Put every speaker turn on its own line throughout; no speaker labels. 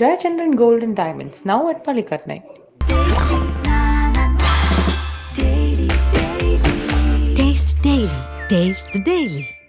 Jayachandran Gold and Diamonds, now at Palikatnai.
Taste Daily. Taste the Daily.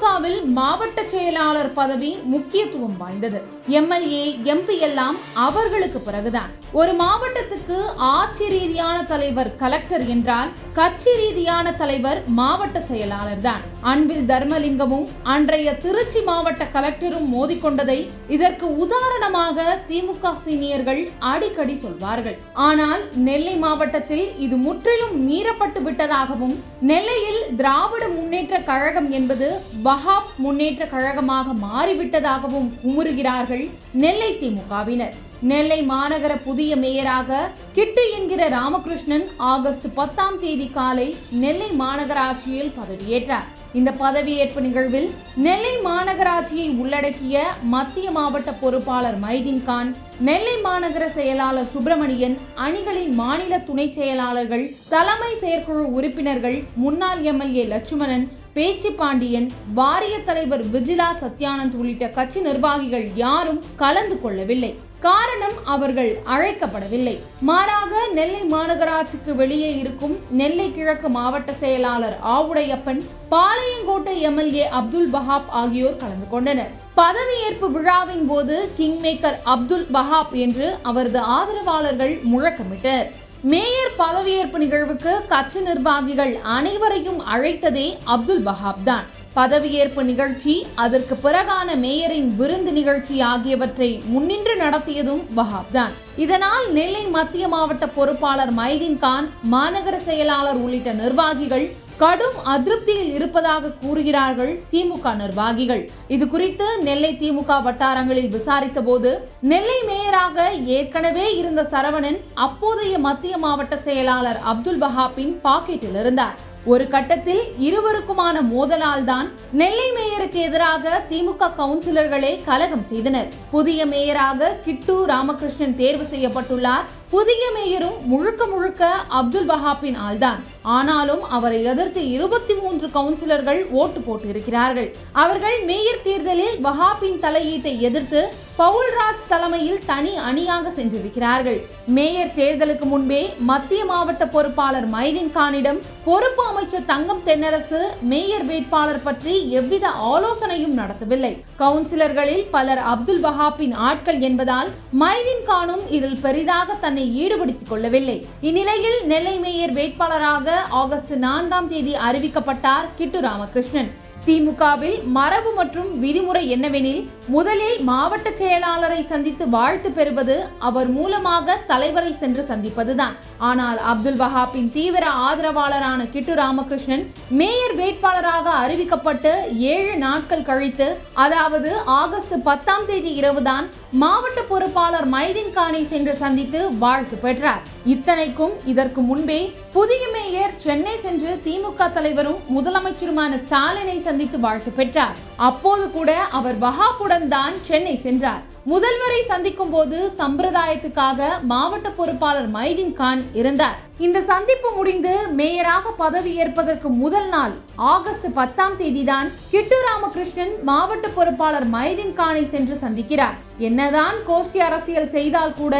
திமுகவில் மாவட்ட செயலாளர் பதவி முக்கியத்துவம் வாய்ந்தது. எம்எல்ஏ எம்பி எல்லாம் அவர்களுக்கு பிறகுதான். ஒரு மாவட்டத்துக்கு ஆட்சி ரீதியான தலைவர் கலெக்டர் என்றால் கட்சி ரீதியான தலைவர் மாவட்ட செயலாளர் தான் அன்பில் தர்மலிங்கமும் அன்றைய திருச்சி மாவட்ட கலெக்டரும் மோதிக்கொண்டதை இதற்கு உதாரணமாக திமுக சீனியர்கள் அடிக்கடி சொல்வார்கள். ஆனால் நெல்லை மாவட்டத்தில் இது முற்றிலும் மீறப்பட்டு விட்டதாகவும் நெல்லையில் திராவிட முன்னேற்ற கழகம் என்பது வஹாப் முன்னேற்ற கழகமாக மாறிவிட்டதாகவும் உமுறுகிறார்கள் நெல்லை திமுகவினர். நெல்லை மாநகர புதிய மேயராக கிட்டு என்கிற ராமகிருஷ்ணன் ஆகஸ்ட் பத்தாம் தேதி காலை நெல்லை மாநகராட்சியில் பதவியேற்றார். இந்த பதவியேற்பு நிகழ்வில் நெல்லை மாநகராட்சியை உள்ளடக்கிய மத்திய மாவட்ட பொறுப்பாளர் மைதீன் கான் நெல்லை மாநகர செயலாளர் சுப்பிரமணியன் அணிகளின் மாநில துணை செயலாளர்கள் தலைமை செயற்குழு உறுப்பினர்கள் முன்னாள் எம்எல்ஏ லட்சுமணன் பேச்சு பாண்டியன் வாரிய தலைவர் விஜிலா சத்யானந்த் உள்ளிட்ட கட்சி நிர்வாகிகள் யாரும் கலந்து கொள்ளவில்லை. காரணம் அவர்கள் அழைக்கப்படவில்லை. மாறாக நெல்லை மாநகராட்சிக்கு வெளியே இருக்கும் நெல்லை கிழக்கு மாவட்ட செயலாளர் ஆவுடையப்பன் பாளையங்கோட்டை எம்எல்ஏ அப்துல் பஹாப் ஆகியோர் கலந்து கொண்டனர். பதவியேற்பு விழாவின் போது கிங்மேக்கர் அப்துல் பஹாப் என்று அவரது ஆதரவாளர்கள் முழக்கமிட்டனர். மேயர் பதவியேற்பு நிகழ்வுக்கு கட்சி நிர்வாகிகள் அனைவரையும் அழைத்ததே அப்துல் பஹாப் தான். பதவியேற்பு நிகழ்ச்சி அதற்கு பிறகான மேயரின் விருந்து நிகழ்ச்சி ஆகியவற்றை முன்னின்று நடத்தியதும் வஹாப் தான். இதனால் நெல்லை மத்திய மாவட்ட பொறுப்பாளர் மைதீன் கான் மாநகர செயலாளர் உள்ளிட்ட நிர்வாகிகள் கடும் அதிருப்தியில் இருப்பதாக கூறுகிறார்கள் திமுக நிர்வாகிகள். இது குறித்து நெல்லை திமுக வட்டாரங்களில் விசாரித்த போது நெல்லை மேயராக ஏற்கனவே இருந்த சரவணன் அப்போதைய மத்திய மாவட்ட செயலாளர் அப்துல் பஹாப்பின் பாக்கெட்டில் இருந்தார். ஒரு கட்டத்தில் இருவருக்குமான மோதலால் தான் நெல்லை மேயருக்கு எதிராக திமுக கவுன்சிலர்களே கலகம் செய்தனர். புதிய மேயராக கிட்டு ராமகிருஷ்ணன் தேர்வு செய்யப்பட்டுள்ளார். புதிய மேயரும் முழுக்க முழுக்க அப்துல் வஹாப்பின் ஆள்தான். ஆனாலும் அவரை எதிர்த்து இருபத்தி மூன்று கவுன்சிலர்கள் ஓட்டு போட்டிருக்கிறார்கள். அவர்கள் மேயர் தேர்தலில் வஹாப்பின் தலையீட்டை எதிர்த்து பவுல்ராஜ் தலைமையில் தனி அணியாக சென்றிருக்கிறார்கள். மேயர் தேர்தலுக்கு முன்பே மத்திய மாவட்ட பொறுப்பாளர் மைதீன் கானிடம் பொறுப்பு அமைச்சர் தங்கம் தென்னரசு மேயர் வேட்பாளர் பற்றி எவ்வித ஆலோசனையும் நடத்தவில்லை. கவுன்சிலர்களில் பலர் அப்துல் வஹாப்பின் ஆட்கள் என்பதால் மைதீன் கானும் இதில் பெரிதாக தன்னை ஈடுபடுத்திக் கொள்ளவில்லை. இந்நிலையில் நெல்லை மேயர் வேட்பாளராக ஆகஸ்ட் நான்காம் தேதி அறிவிக்கப்பட்டார் கிட்டு ராமகிருஷ்ணன். திமுகவில் மரபு மற்றும் விதிமுறை என்னவெனில் முதலில் மாவட்ட செயலாளரை சந்தித்து வாழ்த்து பெறுவது அவர் மூலமாக தலைவரை சென்று சந்திப்பதுதான். ஆனால் அப்துல் வஹாப்பின் தீவிர ஆதரவாளரான கிட்டு ராமகிருஷ்ணன் மேயர் வேட்பாளராக அறிவிக்கப்பட்டு ஏழு நாட்கள் கழித்து அதாவது ஆகஸ்ட் பத்தாம் தேதி இரவுதான் மாவட்ட பொறுப்பாளர் மைதீன் கானை சென்று சந்தித்து வாழ்த்து பெற்றார். இத்தனைக்கும் இதற்கு முன்பே புதிய மேயர் சென்னை சென்று திமுக தலைவரும் முதலமைச்சருமான ஸ்டாலினை சந்தித்து வாழ்த்து பெற்றார். அப்போது கூட அவர் வஹாப்புடன் தான் சென்னை சென்றார். முதல்வரை சந்திக்கும் போது சம்பிரதாயத்துக்காக மாவட்ட பொறுப்பாளர் மைதீன் கான் இருந்தார். இந்த சந்திப்பு முடிந்து மேயராக பதவி ஏற்பதற்கு முதல் நாள் ஆகஸ்ட் பத்தாம் தேதிதான் கிட்டு ராமகிருஷ்ணன் மாவட்ட பொறுப்பாளர் மைதீன் கானை சென்று சந்திக்கிறார். என்னதான் கோஷ்டி அரசியல் செய்தால் கூட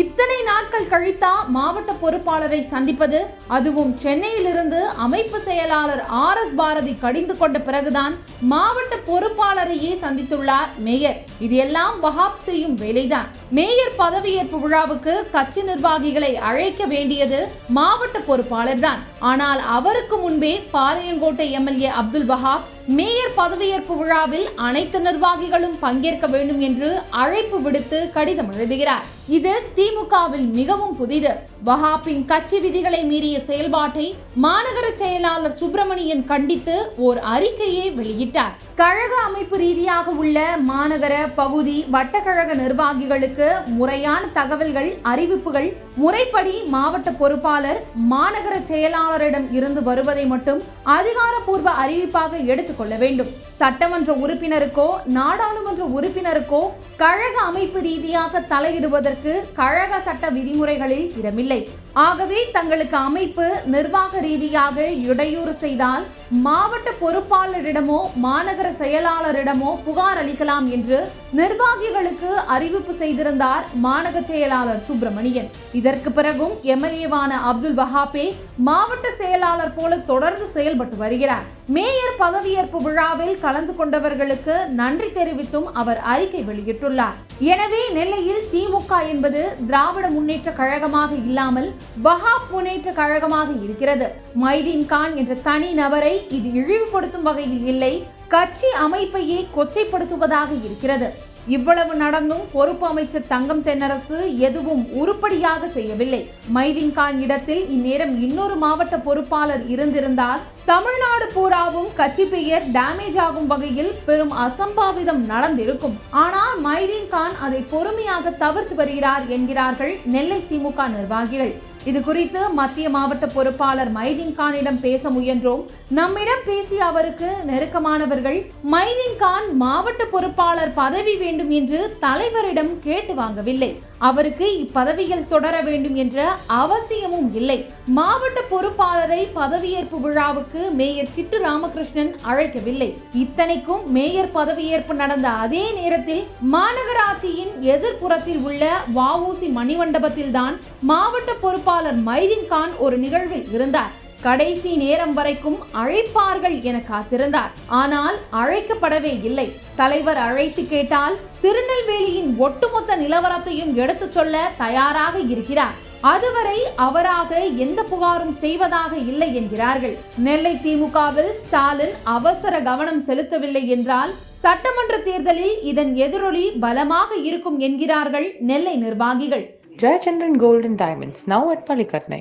இத்தனை நாட்கள் கழித்தா மாவட்ட பொறுப்பாளரை சந்திப்பது அதுவும் சென்னையிலிருந்து அமைப்பு செயலாளர் ஆர் எஸ் பாரதி கடிந்து கொண்ட பிறகுதான் மாவட்ட பொறுப்பாளரையே சந்தித்துள்ளார் மேயர். இது எல்லாம் வஹாப் செய்யும் வேலைதான். மேயர் பதவியேற்பு விழாவுக்கு கட்சி நிர்வாகிகளை அழைக்க வேண்டியது மாவட்ட பொறுப்பாளர் தான் ஆனால் அவருக்கு முன்பே பாளையங்கோட்டை எம்எல்ஏ அப்துல் வஹாப் மேயர் பதவியேற்பு விழாவில் அனைத்து நிர்வாகிகளும் பங்கேற்க வேண்டும் என்று அழைப்பு விடுத்து கடிதம் எழுதுகிறார். இது திமுகவில் மிகவும் புதிது. வஹாப்பின் கட்சி விதிகளை மீறிய செயல்பாட்டை மாநகர செயலாளர் சுப்பிரமணியன் கண்டித்து ஓர் அறிக்கையை வெளியிட்டார். கழக அமைப்பு ரீதியாக உள்ள மாநகர பகுதி வட்டக்கழக நிர்வாகிகளுக்கு முறையான தகவல்கள் அறிவிப்புகள் முறைப்படி மாவட்ட பொறுப்பாளர் மாநகர செயலாளரிடம் இருந்து வருவதை மட்டும் அதிகாரப்பூர்வ அறிவிப்பாக எடுத்துக்கொள்ள வேண்டும். சட்டமன்ற உறுப்பினருக்கோ நாடாளுமன்ற உறுப்பினருக்கோ கழக அமைப்பு ரீதியாக தலையிடுவதற்கு கழக சட்ட விதிமுறைகளில் இடமில்லை. ஆகவே தங்களுக்கு அமைப்பு நிர்வாக ரீதியாக இடையூறு செய்தால் மாவட்ட பொறுப்பாளரிடமோ மாநகர செயலாளரிடமோ புகார் அளிக்கலாம் என்று நிர்வாகிகளுக்கு அறிவிப்பு செய்திருந்தார் மாநகர செயலாளர் சுப்பிரமணியன். இதற்கு பிறகும் எம்எல்ஏவான அப்துல் வஹாபே மாவட்ட செயலாளர் போல தொடர்ந்து செயல்பட்டு வருகிறார். மேயர் பதவியேற்பு விழாவில் கலந்து கொண்டவர்களுக்கு நன்றி தெரிவித்தும் அவர் அறிக்கை வெளியிட்டுள்ளார். எனவே நெல்லையில் திமுக என்பது திராவிட முன்னேற்ற கழகமாக இல்லாமல் வஹாப் முன்னேற்ற கழகமாக இருக்கிறது. மைதீன் கான் என்ற தனி நபரை இது இழிவுபடுத்தும் வகையில் இல்லை. கட்சி அமைப்பையே கொச்சைப்படுத்துவதாக இருக்கிறது. இவ்வளவு நடந்தும் பொறுப்பு அமைச்சர் தங்கம் தென்னரசு எதுவும் உருப்படியாக செய்யவில்லை. மைதீன் கான் இடத்தில் இந்நேரம் இன்னொரு மாவட்ட பொறுப்பாளர் இருந்திருந்தால் தமிழ்நாடு பூராவும் கட்சி பெயர் டேமேஜ் ஆகும் வகையில் பெரும் அசம்பாவிதம் நடந்திருக்கும். ஆனால் மைதீன் கான் அதை பொறுமையாக தவிர்த்து வருகிறார் என்கிறார்கள் நெல்லை திமுக நிர்வாகிகள். இது குறித்து மத்திய மாவட்ட பொறுப்பாளர் மைதீன் கானிடம் பேச முயன்றோம். நம்மிடம் பேசிய அவருக்கு நெருக்கமானவர்கள் மைதீன் கான் மாவட்ட பொறுப்பாளர் பதவி வேண்டும் என்று தலைவரிடம் கேட்டு வாங்கவில்லை. அவருக்கு இப்பதவியில் தொடர வேண்டும் என்ற அவசியமும் இல்லை. மாவட்ட பொறுப்பாளரை பதவியேற்பு விழாவுக்கு மேயர் கிட்டு ராமகிருஷ்ணன் அழைக்கவில்லை. இத்தனைக்கும் மேயர் பதவியேற்பு நடந்த அதே நேரத்தில் மாநகராட்சியின் எதிர்ப்புறத்தில் உள்ள வஉசி மணிமண்டபத்தில் தான் மாவட்ட பொறுப்பாளர் மைதீன் கான் ஒரு நிகழ்வில் இருந்தார். கடைசி நேரம் வரைக்கும் அழைப்பார்கள் என காத்திருந்தார். ஆனால் அழைக்கப்படவே இல்லை. தலைவர் அழைத்து கேட்டால் திருநெல்வேலியின் ஒட்டுமொத்த நிலவரத்தையும் எடுத்துச் சொல்ல தயாராக இருக்கிறார். அதுவரை அவராக எந்த புகாரும் செய்வதாக இல்லை என்கிறார்கள். நெல்லை திமுகவில் ஸ்டாலின் அவசர கவனம் செலுத்தவில்லை என்றால் சட்டமன்ற தேர்தலில் இதன் எதிரொலி பலமாக இருக்கும் என்கிறார்கள் நெல்லை நிர்வாகிகள்.
Jayachandran Gold and Diamonds, now at Palikatnai.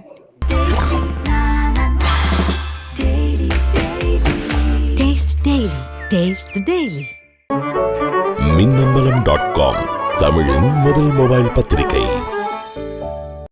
Taste Daily. Taste the Daily.
Minnambalam dot com தமிழின் முதல் மொபைல் பத்திரிகை